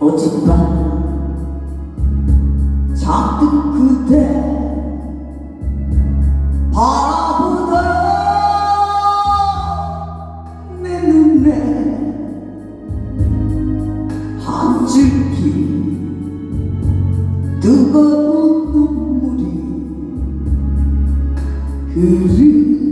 어젯밤 잔뜩 그대 바라보던 내 눈에 한 줄기 뜨거운 눈물이 흐르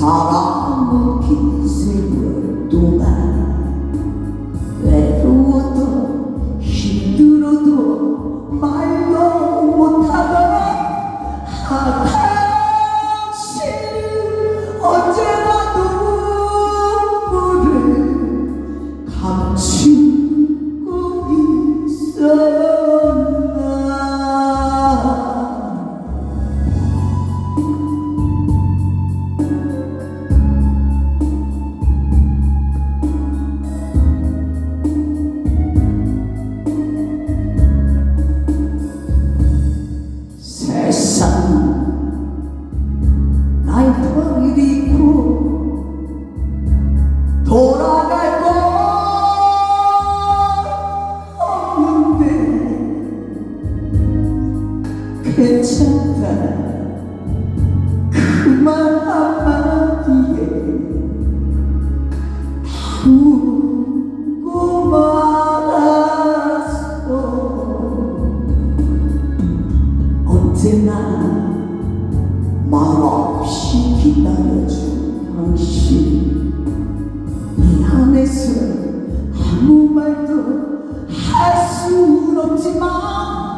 사랑은 긴 세월 동안 외로워도 힘들어도 말도 못하던 아, 당신은 언제나 눈물을 감추고 있었 괜찮다. 그말 한마디에 울고 말았어. 언제나 말없이 기다려준 당신. 미안해서 아무 말도 할 수 없지만